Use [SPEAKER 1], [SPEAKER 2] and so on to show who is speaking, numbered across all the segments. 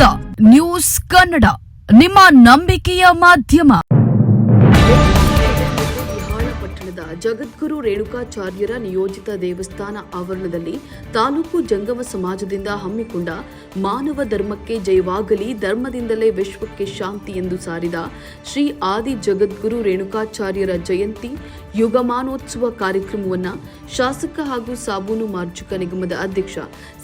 [SPEAKER 1] News Kannada, ನಿಮ್ಮ ನಂಬಿಕೆಯ ಮಾಧ್ಯಮ.
[SPEAKER 2] ಪಟ್ಟಣದ ಜಗದ್ಗುರು ರೇಣುಕಾಚಾರ್ಯರ ನಿಯೋಜಿತ ದೇವಸ್ಥಾನ ಆವರಣದಲ್ಲಿ ತಾಲೂಕು ಜಂಗಮ ಸಮಾಜದಿಂದ ಹಮ್ಮಿಕೊಂಡ ಮಾನವ ಧರ್ಮಕ್ಕೆ ಜಯವಾಗಲಿ, ಧರ್ಮದಿಂದಲೇ ವಿಶ್ವಕ್ಕೆ ಶಾಂತಿ ಎಂದು ಸಾರಿದ ಶ್ರೀ ಆದಿ ಜಗದ್ಗುರು ರೇಣುಕಾಚಾರ್ಯರ ಜಯಂತಿ ಯುಗಮಾನೋತ್ಸವ ಕಾರ್ಯಕ್ರಮವನ್ನು ಶಾಸಕ ಹಾಗೂ ಸಾಬೂನು ಮಾರ್ಜುಕ ನಿಗಮದ ಅಧ್ಯಕ್ಷ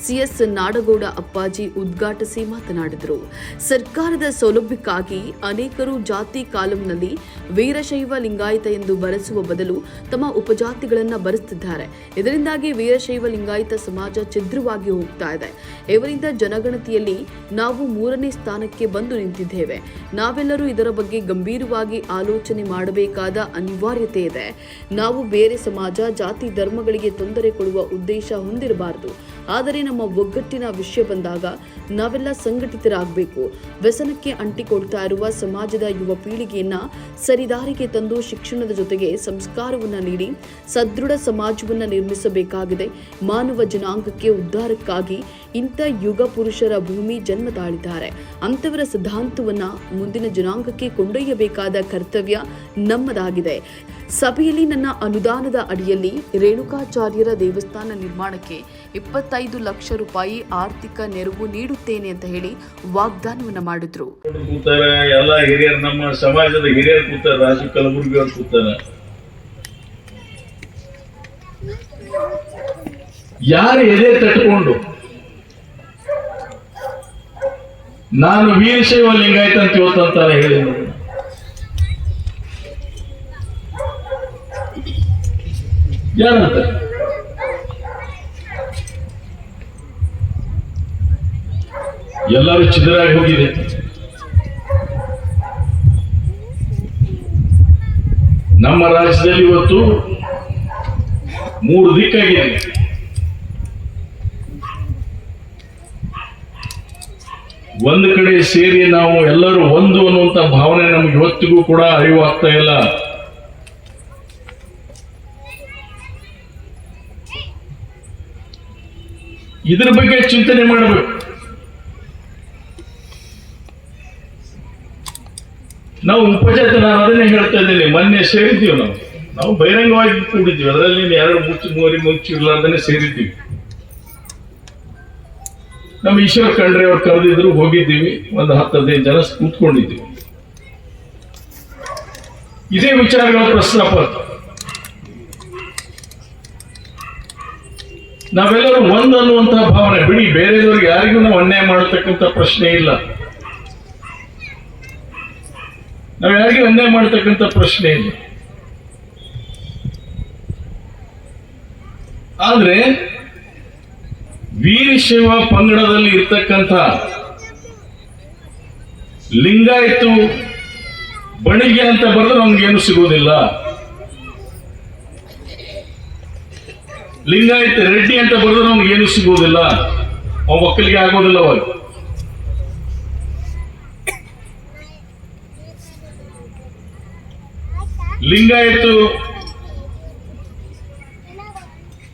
[SPEAKER 2] ಸಿಎಸ್ ನಾಡಗೌಡ ಅಪ್ಪಾಜಿ ಉದ್ಘಾಟಿಸಿ ಮಾತನಾಡಿದರು. ಸರ್ಕಾರದ ಸೌಲಭ್ಯಕ್ಕಾಗಿ ಅನೇಕರು ಜಾತಿ ಕಾಲಂನಲ್ಲಿ ವೀರಶೈವ ಲಿಂಗಾಯತ ಎಂದು ಬರೆಸುವ ಬದಲು ತಮ್ಮ ಉಪಜಾತಿಗಳನ್ನು ಬರೆಸುತ್ತಿದ್ದಾರೆ ಇದರಿಂದಾಗಿ ವೀರಶೈವ ಲಿಂಗಾಯತ ಸಮಾಜ ಛಿದ್ರವಾಗಿ ಹೋಗ್ತಾ ಇದೆ. ಇವರಿಂದ ಜನಗಣತಿಯಲ್ಲಿ ನಾವು ಮೂರನೇ ಸ್ಥಾನಕ್ಕೆ ಬಂದು ನಿಂತಿದ್ದೇವೆ. ನಾವೆಲ್ಲರೂ ಇದರ ಬಗ್ಗೆ ಗಂಭೀರವಾಗಿ ಆಲೋಚನೆ ಮಾಡಬೇಕಾದ ಅನಿವಾರ್ಯತೆ ಇದೆ. ನಾವು ಬೇರೆ ಸಮಾಜ ಜಾತಿ ಧರ್ಮಗಳಿಗೆ ತೊಂದರೆ ಕೊಡುವ ಉದ್ದೇಶ ಹೊಂದಿರಬಾರದು. ಆದರೆ ನಮ್ಮ ಒಗ್ಗಟ್ಟಿನ ವಿಷಯ ಬಂದಾಗ ನಾವೆಲ್ಲ ಸಂಘಟಿತರಾಗಬೇಕು. ವ್ಯಸನಕ್ಕೆ ಅಂಟಿಕೊಳ್ತಾ ಇರುವ ಸಮಾಜದ ಯುವ ಪೀಳಿಗೆಯನ್ನ ಸರಿದಾರಿಗೆ ತಂದು ಶಿಕ್ಷಣದ ಜೊತೆಗೆ ಸಂಸ್ಕಾರವನ್ನ ನೀಡಿ, ಸದೃಢ ಸಮಾಜವನ್ನ ನಿರ್ಮಿಸಬೇಕಾಗಿದೆ. ಮಾನವ ಜನಾಂಗಕ್ಕೆ ಉದ್ಧಾರಕ್ಕಾಗಿ ಇಂಥ ಯುಗ ಪುರುಷರ ಭೂಮಿ ಜನ್ಮ ತಾಳಿದ್ದಾರೆ ಅಂಥವರ ಸಿದ್ಧಾಂತವನ್ನ ಮುಂದಿನ ಜನಾಂಗಕ್ಕೆ ಕೊಂಡೊಯ್ಯಬೇಕಾದ ಕರ್ತವ್ಯ ನಮ್ಮದಾಗಿದೆ. ಸಭೆಯಲ್ಲಿ ನನ್ನ ಅನುದಾನದ ಅಡಿಯಲ್ಲಿ ರೇಣುಕಾಚಾರ್ಯರ ದೇವಸ್ಥಾನ ನಿರ್ಮಾಣಕ್ಕೆ ಇಪ್ಪತ್ತೈದು ಲಕ್ಷ ರೂಪಾಯಿ ಆರ್ಥಿಕ ನೆರವು ನೀಡುತ್ತೇನೆ ಅಂತ ಹೇಳಿ ವಾಗ್ದಾನವನ್ನ ಮಾಡಿದ್ರು.
[SPEAKER 3] ಎಲ್ಲ ಹಿರಿಯರು, ನಮ್ಮ ಸಮಾಜದ ಹಿರಿಯರು ಕೂತಾರ ರಾಜು ಕಲಬುರ್ಗಿ ಅವ್ರು ಕೂತಾರ. ಯಾರು ಎದೆ ತಟ್ಕೊಂಡು ನಾನು ವೀರಶೈವ ಲಿಂಗಾಯತ ಅಂತ ಇವತ್ತಂತಾನೆ ಹೇಳಿ. ನೋಡೋಣ. ಎಲ್ಲರೂ ಚಿದರಾಗಿ ಹೋಗಿದೆ. ನಮ್ಮ ರಾಜ್ಯದಲ್ಲಿ ಇವತ್ತು ಮೂರು ದಿಕ್ಕಾಗಿದೆ. ಒಂದು ಕಡೆ ಸೇರಿ ನಾವು ಎಲ್ಲರೂ ಒಂದು ಅನ್ನುವಂಥ ಭಾವನೆ ನಮ್ಗೆ ಇವತ್ತಿಗೂ ಕೂಡ ಅರಿವು ಆಗ್ತಾ ಇಲ್ಲ. ಇದ್ರ ಬಗ್ಗೆ ಚಿಂತನೆ ಮಾಡಬೇಕು. ನಾವು ಉಪಜಾತಿ ನಾನು ಅದನ್ನೇ ಹೇಳ್ತಾ ಇದ್ದೀನಿ. ಮೊನ್ನೆ ಸೇರಿದ್ದೀವಿ ನಾವು. ನಾವು ಬಹಿರಂಗವಾಗಿ ಕೂಡಿದ್ದೀವಿ. ಅದರಲ್ಲಿ ಎರಡು ಮುಚ್ಚು ಮೂರಿ ಮುಚ್ಚು ಇರ್ಲಾರ್ದನೆ ಸೇರಿದ್ದೀವಿ. ನಮ್ಮ ಈಶ್ವರ್ ಖಂಡ್ರೆ ಅವ್ರು ಕರೆದಿದ್ರು ಹೋಗಿದ್ದೀವಿ. ಒಂದು ಹತ್ತು ಹದಿನೈದು ಜನ ಕೂತ್ಕೊಂಡಿದ್ದೀವಿ. ಇದೇ ವಿಚಾರಗಳ ಪ್ರಸ್ತಾಪ. ನಾವೆಲ್ಲರೂ ಒಂದು ಅನ್ನುವಂತಹ ಭಾವನೆ. ಬಿಡಿ, ಬೇರೆಯವ್ರಿಗೆ ಯಾರಿಗೂ ನಾವು ಅನ್ಯಾಯ ಮಾಡತಕ್ಕಂಥ ಪ್ರಶ್ನೆ ಇಲ್ಲ. ನಾವು ಯಾರಿಗೆ ಅನ್ಯಾಯ ಮಾಡತಕ್ಕಂಥ ಪ್ರಶ್ನೆ ಇಲ್ಲ ಆದ್ರೆ, ವೀರಶೈವ ಪಂಗಡದಲ್ಲಿ ಇರ್ತಕ್ಕಂಥ ಲಿಂಗಾಯತು ಬಣಿಗೆ ಅಂತ ಬರೆದ್ರೆ ನಮ್ಗೇನು ಸಿಗೋದಿಲ್ಲ. ಲಿಂಗಾಯತ ರೆಡ್ಡಿ ಅಂತ ಬರೆದ್ರೆ ನಮ್ಗೇನು ಸಿಗೋದಿಲ್ಲ. ಅವ ಒಕ್ಕಲಿಗೆ ಆಗೋದಿಲ್ಲ ಅವಾಗ. ಲಿಂಗಾಯತು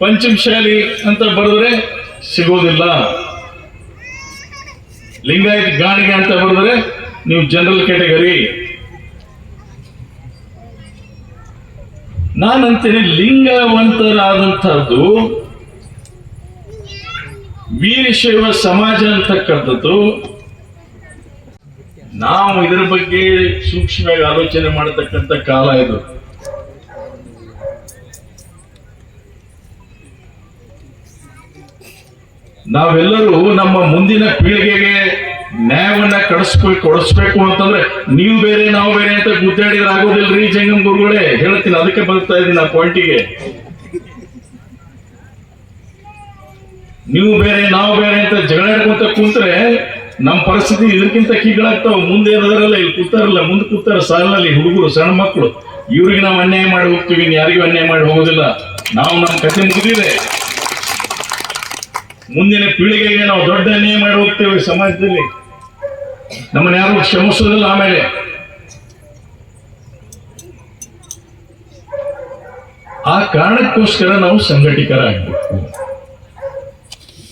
[SPEAKER 3] ಪಂಚಮಶಾಲಿ ಅಂತ ಬರೆದ್ರೆ ಸಿಗೋದಿಲ್ಲ. ಲಿಂಗಾಯತ್ ಗಾಣಿಗೆ ಅಂತ ಬರೆದ್ರೆ ನೀವು ಜನರಲ್ ಕ್ಯಾಟಗರಿ. ನಾನಂತೀನಿ ಲಿಂಗವಂತರಾದಂಥದ್ದು ವೀರಶೈವ ಸಮಾಜ ಅಂತಕ್ಕಂಥದ್ದು ನಾವು ಇದರ ಬಗ್ಗೆ ಸೂಕ್ಷ್ಮವಾಗಿ ಆಲೋಚನೆ ಮಾಡತಕ್ಕಂಥ ಕಾಲ ಇದು. ನಾವೆಲ್ಲರೂ ನಮ್ಮ ಮುಂದಿನ ಪೀಳಿಗೆಗೆ ನ್ಯಾಯವನ್ನ ಕಡಿಸ್ಬೇಕು ಕೊಡಿಸ್ಬೇಕು ಅಂತಂದ್ರೆ ನೀವು ಬೇರೆ, ನಾವು ಬೇರೆ ಅಂತ ಗುದ್ದಾಡಿದ್ರೆ ಆಗೋದಿಲ್ರಿ ಜಂಗಮ್ ಗುರುಗಳೇ? ಹೇಳ್ತೀನಿ, ಅದಕ್ಕೆ ಬರ್ತಾ ಇದ್ದೀನಿ ಆ ಪಾಯಿಂಟಿಗೆ ನೀವು ಬೇರೆ, ನಾವು ಬೇರೆ ಅಂತ ಜಗಳಾಡ್ಕೊಂತ ಕುಂತ್ರೆ ನಮ್ಮ ಪರಿಸ್ಥಿತಿ ಇದಕ್ಕಿಂತ ಕೀಗಳಾಗ್ತಾವ. ಮುಂದೆ ಏನಾದ್ರಲ್ಲ ಇಲ್ಲಿ ಕೂತಾರಲ್ಲ, ಮುಂದೆ ಕೂತಾರ ಸಾಲಿನಲ್ಲಿ ಹುಡುಗರು, ಸಣ್ಣ ಮಕ್ಕಳು. ಇವ್ರಿಗೆ ನಾವು ಅನ್ಯಾಯ ಮಾಡಿ ಹೋಗ್ತೀವಿ ಯಾರಿಗೂ ಅನ್ಯಾಯ ಮಾಡಿ ಹೋಗೋದಿಲ್ಲ. ನಾವು ನಮ್ಮ ಕತೆ ಮುಗಿದಿದೆ. ಮುಂದಿನ ಪೀಳಿಗೆಗೆ ನಾವು ದೊಡ್ಡ ಅನ್ಯಾಯ ಮಾಡಿ ಹೋಗ್ತೇವೆ ಸಮಾಜದಲ್ಲಿ. ನಮ್ಮನ್ನ ಯಾರು ಕ್ಷಮಿಸೋದಿಲ್ಲ ಆಮೇಲೆ. ಆ ಕಾರಣಕ್ಕೋಸ್ಕರ ನಾವು ಸಂಘಟಿತರಾಗಬೇಕು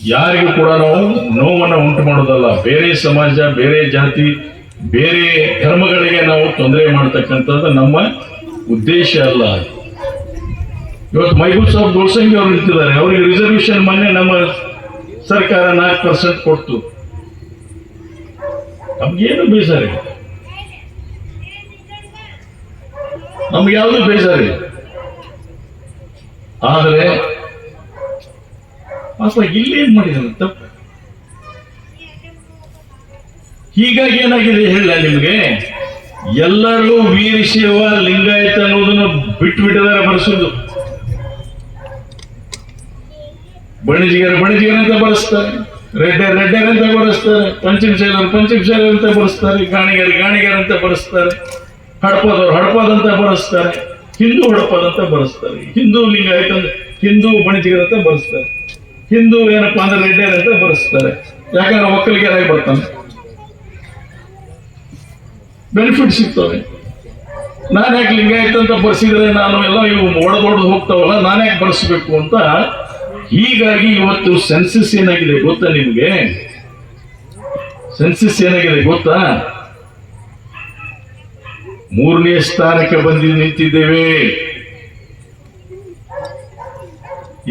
[SPEAKER 3] ಯಾರಿಗೂ ಕೂಡ ನಾವು ನೋವನ್ನು ಉಂಟು ಮಾಡೋದಲ್ಲ. ಬೇರೆ ಸಮಾಜ, ಬೇರೆ ಜಾತಿ, ಬೇರೆ ಧರ್ಮಗಳಿಗೆ ನಾವು ತೊಂದರೆ ಮಾಡ್ತಕ್ಕಂಥದ್ದು ನಮ್ಮ ಉದ್ದೇಶ ಅಲ್ಲ. ಇವತ್ತು ಮೈಬೂಬ್ ಸಾಹೇಬ್ ದೋಸಂಗಿ ಅವರು ನಿಂತಿದ್ದಾರೆ ಅವರಿಗೆ ರಿಸರ್ವೇಶನ್ ಮೊನ್ನೆ ನಮ್ಮ ಸರ್ಕಾರ ನಾಲ್ಕು ಪರ್ಸೆಂಟ್ ಕೊಡ್ತು. ನಮ್ಗೇನು ಬೇಜಾರಿ? ನಮ್ಗೆ ಯಾವುದು ಬೇಜಾರಿ? ಆದರೆ ಅಪ್ಪ ಇಲ್ಲಿ ಏನ್ ಮಾಡಿದಾನೆ ತಪ್ಪು ಹೀಗಾಗಿ ಏನಾಗಿದೆ ಹೇಳ ನಿಮ್ಗೆ? ಎಲ್ಲರೂ ವೀರಶೈವ ಲಿಂಗಾಯತ ಅನ್ನೋದನ್ನ ಬಿಟ್ಟು ಬಳಸೋದು ಬಣಿಜಿಗರ ಬಣಿಜಿಗರ ಅಂತ ಬರೆಸ್ತಾರೆ, ರೆಡ್ಡರ್ ರೆಡ್ಡರ್ ಅಂತ ಬಳಸ್ತಾರೆ ಪಂಚಮ ಶೈಲರ್ ಪಂಚಮ ಅಂತ ಬಳಸ್ತಾರೆ ಗಾಣಿಗರ ಗಾಣಿಗರ ಅಂತ ಬರೆಸ್ತಾರೆ, ಹಡಪದವ್ರು ಹಡಪದ ಅಂತ ಬರೆಸ್ತಾರೆ, ಹಿಂದೂ ಹಡಪದ ಅಂತ ಬರೆಸ್ತಾರೆ, ಹಿಂದೂ ಲಿಂಗಾಯತ ಹಿಂದೂ ಬಣಿಜಿಗರ ಅಂತ ಬರೆಸ್ತಾರೆ. ಹಿಂದೂ ಏನಪ್ಪಾ ಅಂದ್ರೆ ರೆಡ್ಡೇರ್ ಅಂತ ಬರೆಸ್ತಾರೆ. ಯಾಕಂದ್ರೆ ಒಕ್ಕಲಿಗರಾಗಿ ಬರ್ತಾನೆ ಬೆನಿಫಿಟ್ ಸಿಗ್ತವೆ ನಾನು ಯಾಕೆ ಲಿಂಗಾಯತ ಅಂತ ಬರ್ಸಿದ್ರೆ ನಾನು ಎಲ್ಲ ಇವು ಒಡೆದೊಡೆದು ಹೋಗ್ತಾವಲ್ಲ, ನಾನು ಯಾಕೆ ಬರ್ಸ್ಬೇಕು ಅಂತ ಹೀಗಾಗಿ ಇವತ್ತು ಸೆನ್ಸಸ್ ಏನಾಗಿದೆ ಗೊತ್ತಾ ನಿಮಗೆ? ಸೆನ್ಸಸ್ ಏನಾಗಿದೆ ಗೊತ್ತಾ? ಮೂರನೇ ಸ್ಥಾನಕ್ಕೆ ಬಂದು ನಿಂತಿದ್ದೇವೆ.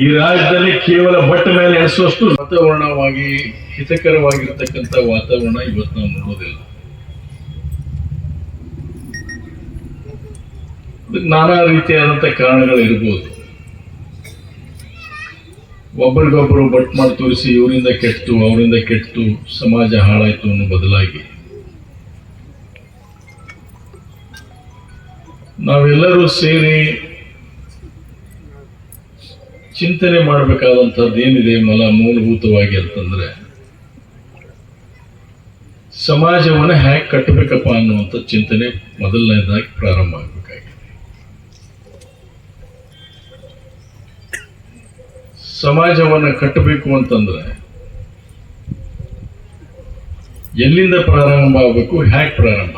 [SPEAKER 3] ಈ ರಾಜ್ಯದಲ್ಲಿ ಕೇವಲ ಬಟ್ಟ ಮೇಲೆ ಎಣಿಸುವಷ್ಟು ವಾತಾವರಣವಾಗಿ ಹಿತಕರವಾಗಿರ್ತಕ್ಕಂಥ ವಾತಾವರಣ ಇವತ್ತು ನಾವು ನೋಡೋದಿಲ್ಲ. ನಾನಾ ರೀತಿಯಾದಂಥ ಕಾರಣಗಳಿರ್ಬೋದು ಒಬ್ಬರಿಗೊಬ್ಬರು ಬಟ್ ಮಾಡಿ ತೋರಿಸಿ ಇವರಿಂದ ಕೆಟ್ಟು, ಅವರಿಂದ ಕೆಟ್ಟು ಸಮಾಜ ಹಾಳಾಯ್ತು ಅನ್ನೋ ಬದಲಾಗಿ. ನಾವೆಲ್ಲರೂ ಸೇರಿ ಚಿಂತನೆ ಮಾಡಬೇಕಾದಂಥದ್ದು ಏನಿದೆ ಮಲ ಮೂಲಭೂತವಾಗಿ ಅಂತಂದ್ರೆ, ಸಮಾಜವನ್ನು ಹ್ಯಾಕ್ ಕಟ್ಟಬೇಕಪ್ಪ ಅನ್ನುವಂಥ ಚಿಂತನೆ ಮೊದಲನೇದಾಗಿ ಪ್ರಾರಂಭ ಆಗಬೇಕಾಗಿದೆ. ಸಮಾಜವನ್ನು ಕಟ್ಟಬೇಕು ಅಂತಂದ್ರೆ, ಎಲ್ಲಿಂದ ಪ್ರಾರಂಭ ಆಗಬೇಕು, ಹ್ಯಾಕ್ ಪ್ರಾರಂಭ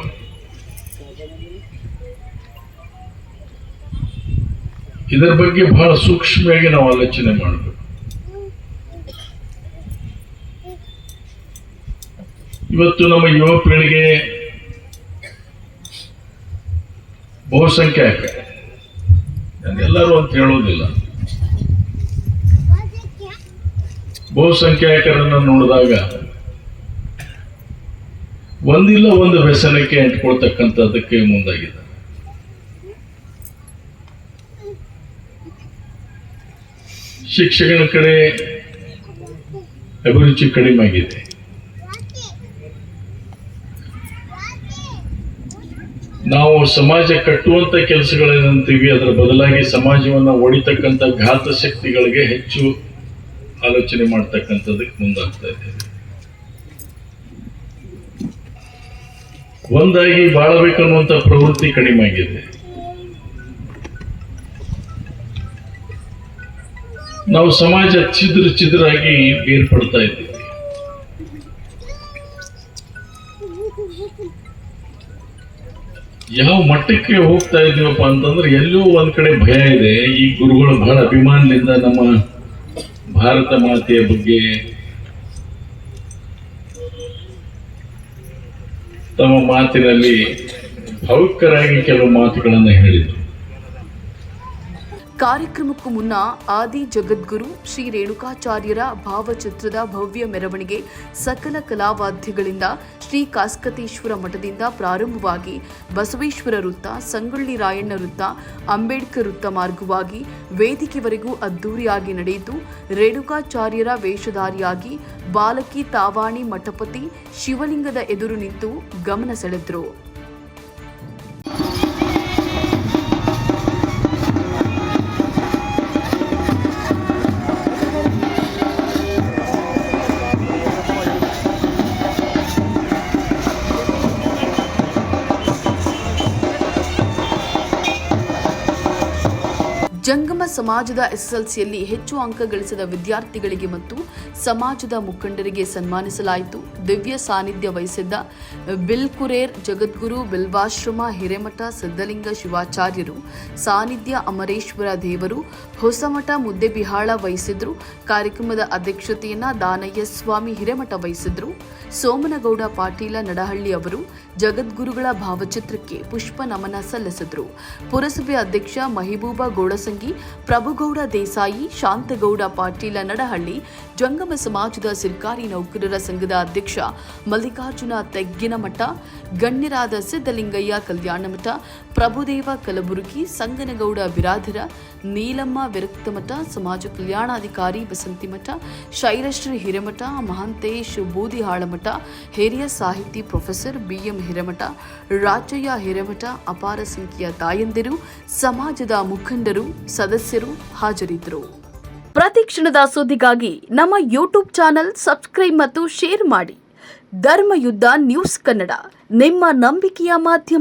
[SPEAKER 3] ಇದರ ಬಗ್ಗೆ ಬಹಳ ಸೂಕ್ಷ್ಮವಾಗಿ ನಾವು ಆಲೋಚನೆ ಮಾಡಬೇಕು. ಇವತ್ತು ನಮ್ಮ ಯುವ ಪೀಳಿಗೆ ಬಹುಸಂಖ್ಯಾಕ ಎಲ್ಲರೂ ಅಂತ ಹೇಳೋದಿಲ್ಲ. ಬಹುಸಂಖ್ಯಾಕರನ್ನು ನೋಡಿದಾಗ ಒಂದಿಲ್ಲ ಒಂದು ವ್ಯಸನಕ್ಕೆ ಅಂಟ್ಕೊಳ್ತಕ್ಕಂಥದ್ದಕ್ಕೆ ಮುಂದಾಗಿದೆ. ಶಿಕ್ಷಕನ ಕಡೆ ಅಭಿರುಚಿ ಕಡಿಮೆ ಆಗಿದೆ. ನಾವು ಸಮಾಜ ಕಟ್ಟುವಂತ ಕೆಲಸಗಳೇನಂತೀವಿ, ಅದರ ಬದಲಾಗಿ ಸಮಾಜವನ್ನ ಒಡಿತಕ್ಕಂಥ ಘಾತ ಶಕ್ತಿಗಳಿಗೆ ಹೆಚ್ಚು ಆಲೋಚನೆ ಮಾಡ್ತಕ್ಕಂಥದ್ದಕ್ಕೆ ಮುಂದಾಗ್ತಾ ಇದ್ದೇವೆ ಒಂದಾಗಿ ಬಾಳಬೇಕನ್ನುವಂತ ಪ್ರವೃತ್ತಿ ಕಡಿಮೆ ಆಗಿದೆ. ನಾವು ಸಮಾಜ ಚಿದ್ರ ಚಿದ್ರಾಗಿ ಏರ್ಪಡ್ತಾ ಇದ್ದೀವಿ. ಯಾವ ಮಟ್ಟಕ್ಕೆ ಹೋಗ್ತಾ ಇದ್ದೀವಪ್ಪ ಅಂತಂದ್ರೆ ಎಲ್ಲೋ ಒಂದ್ ಕಡೆ ಭಯ ಇದೆ. ಈ ಗುರುಗಳು ಬಹಳ ಅಭಿಮಾನದಿಂದ ನಮ್ಮ ಭಾರತ ಮಾತೆಯ ಬಗ್ಗೆ ತಮ್ಮ ಮಾತಿನಲ್ಲಿ ಭಾವುಕರಾಗಿ ಕೆಲವು ಮಾತುಗಳನ್ನು ಹೇಳಿದರು.
[SPEAKER 2] ಕಾರ್ಯಕ್ರಮಕ್ಕೂ ಮುನ್ನ ಆದಿ ಜಗದ್ಗುರು ಶ್ರೀ ರೇಣುಕಾಚಾರ್ಯರ ಭಾವಚಿತ್ರದ ಭವ್ಯ ಮೆರವಣಿಗೆ ಸಕಲ ಕಲಾವಾದ್ಯಗಳಿಂದ ಶ್ರೀ ಕಾಸ್ಕತೇಶ್ವರ ಮಠದಿಂದ ಪ್ರಾರಂಭವಾಗಿ ಬಸವೇಶ್ವರ ವೃತ್ತ, ಸಂಗೊಳ್ಳಿ ರಾಯಣ್ಣ ವೃತ್ತ, ಅಂಬೇಡ್ಕರ್ ವೃತ್ತ ಮಾರ್ಗವಾಗಿ ವೇದಿಕೆವರೆಗೂ ಅದ್ದೂರಿಯಾಗಿ ನಡೆಯಿತು. ರೇಣುಕಾಚಾರ್ಯರ ವೇಷಧಾರಿಯಾಗಿ ಬಾಲಕಿ ತಾವಾಣಿ ಮಠಪತಿ ಶಿವಲಿಂಗದ ಎದುರು ನಿಂತು ಗಮನ ಸೆಳೆದ್ರು. ಜಂಗಮ ಸಮಾಜದ ಎಸ್ಎಸ್ಎಲ್ಸಿಯಲ್ಲಿ ಹೆಚ್ಚು ಅಂಕ ಗಳಿಸಿದ ವಿದ್ಯಾರ್ಥಿಗಳಿಗೆ ಮತ್ತು ಸಮಾಜದ ಮುಖಂಡರಿಗೆ ಸನ್ಮಾನಿಸಲಾಯಿತು. ದಿವ್ಯ ಸಾನ್ನಿಧ್ಯ ವಹಿಸಿದ್ದ ಬಿಲ್ಕುರೇರ್, ಜಗದ್ಗುರು, ಬಿಲ್ವಾಶ್ರಮ, ಹಿರೇಮಠ, ಸಿದ್ಧಲಿಂಗ ಶಿವಾಚಾರ್ಯರು, ಸಾನ್ನಿಧ್ಯ ಅಮರೇಶ್ವರ ದೇವರು, ಹೊಸಮಠ ಮುದ್ದೆಬಿಹಾಳ ವಹಿಸಿದ್ರು. ಕಾರ್ಯಕ್ರಮದ ಅಧ್ಯಕ್ಷತೆಯನ್ನ ದಾನಯ್ಯ ಸ್ವಾಮಿ ಹಿರೇಮಠ ವಹಿಸಿದ್ರು. ಸೋಮನಗೌಡ ಪಾಟೀಲ ನಡಹಳ್ಳಿ ಅವರು ಜಗದ್ಗುರುಗಳ ಭಾವಚಿತ್ರಕ್ಕೆ ಪುಷ್ಪ ನಮನ ಸಲ್ಲಿಸಿದರು. ಪುರಸಭೆ ಅಧ್ಯಕ್ಷ ಮಹಿಬೂಬಾ ಗೌಡಸಂಗಿ, ಪ್ರಭುಗೌಡ ದೇಸಾಯಿ, ಶಾಂತಗೌಡ ಪಾಟೀಲ ನಡಹಳ್ಳಿ, ಜಂಗಮ ಸಮಾಜದ ಸರ್ಕಾರಿ ನೌಕರರ ಸಂಘದ ಅಧ್ಯಕ್ಷ ಮಲ್ಲಿಕಾರ್ಜುನ ತೆಗ್ಗಿನಮಠ, ಗಣ್ಯರಾದ ಸಿದ್ದಲಿಂಗಯ್ಯ ಕಲ್ಯಾಣಮಠ, ಪ್ರಭುದೇವ ಕಲಬುರಗಿ, ಸಂಗನಗೌಡ ಬಿರಾದರ, ನೀಲಮ್ಮ ವಿರಕ್ತಮಠ, ಸಮಾಜ ಕಲ್ಯಾಣಾಧಿಕಾರಿ ಬಸಂತಿಮಠ, ಶೈಲಶ್ರೀ ಹಿರೇಮಠ, ಮಹಾಂತೇಶ್ ಬೂದಿಹಾಳಮಠ ಹಿರಿಯ ಸಾಹಿತಿ professor B M Hiremath Rajayya Hiremath ಅಪಾರ ಸಂಖ್ಯೆಯ ತಾಯಂದಿರು, ಸಮಾಜದ ಮುಖಂಡರು, ಸದಸ್ಯರು ಹಾಜರಿದ್ದರು. ಪ್ರತಿ ಕ್ಷಣದ ಸುದ್ದಿಗಾಗಿ ನಮ್ಮ ಯೂಟ್ಯೂಬ್ ಚಾನೆಲ್ ಸಬ್ಸ್ಕ್ರೈಬ್ ಮತ್ತು ಶೇರ್ ಮಾಡಿ. ಧರ್ಮಯುದ್ಧ ನ್ಯೂಸ್ ಕನ್ನಡ, ನಿಮ್ಮ ನಂಬಿಕೆಯ ಮಾಧ್ಯಮ.